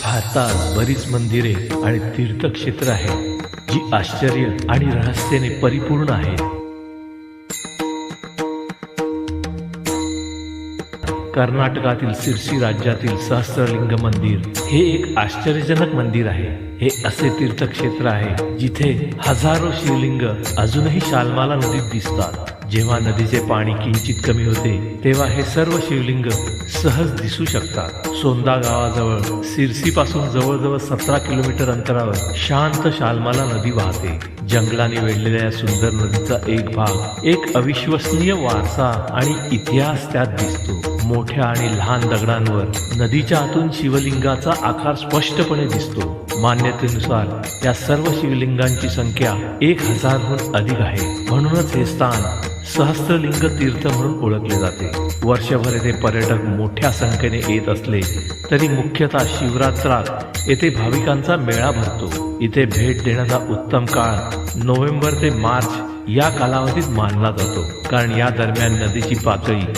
भारतात बरीच मंदिरे आणि तीर्थक्षेत्र आहेत जी आश्चर्य आणि रहस्याने परिपूर्ण आहेत. कर्नाटकातील सिरसी राज्यातील सहस्त्रलिंग मंदिर हे एक आश्चर्यजनक मंदिर आहे. हे असे तीर्थक्षेत्र आहे जिथे हजारो शिवलिंग अजूनही शालमाला नदीत दिसतात. जेव्हा नदीचे पाणी किंचित कमी होते तेव्हा हे सर्व शिवलिंग सहज दिसू शकतात. सोंदा गावाजवळ सिरसी पासून जवळजवळ सतरा किलोमीटर अंतरावर शांत शालमाला नदी वाहते. जंगलाने वेढलेल्या या सुंदर नदीचा एक भाग एक अविश्वसनीय वारसा आणि इतिहास त्यात दिसतो. मोठ्या आणि लहान दगडांवर नदीच्या आतून शिवलिंगाचा आकार स्पष्टपणे दिसतो. मान्यतेनुसार या सर्व शिवलिंगांची संख्या एक हजारहून अधिक आहे. म्हणूनच हे स्थान सहस्त्रलिंग तीर्थ म्हणून ओळखले जाते. वर्षभर येथे पर्यटक मोठ्या संख्येने येत असले तरी मुख्यतः शिवरात्रात येथे भाविकांचा मेळा भरतो. इथे भेट देण्याचा उत्तम काळ नोव्हेंबर ते मार्च या कालावधीत मानला जातो. कारण या दरम्यान नदीची पातळी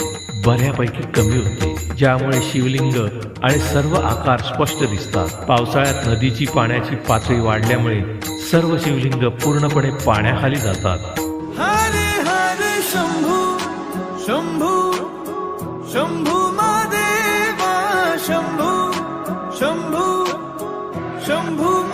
बऱ्यापैकी कमी होते ज्यामुळे शिवलिंग आणि सर्व आकार स्पष्ट दिसतात. पावसाळ्यात नदीची पाण्याची पातळी वाढल्यामुळे सर्व शिवलिंग पूर्णपणे पाण्याखाली जातात. हरे हरे शंभू शंभू शंभू महादेवा शंभू शंभू शंभू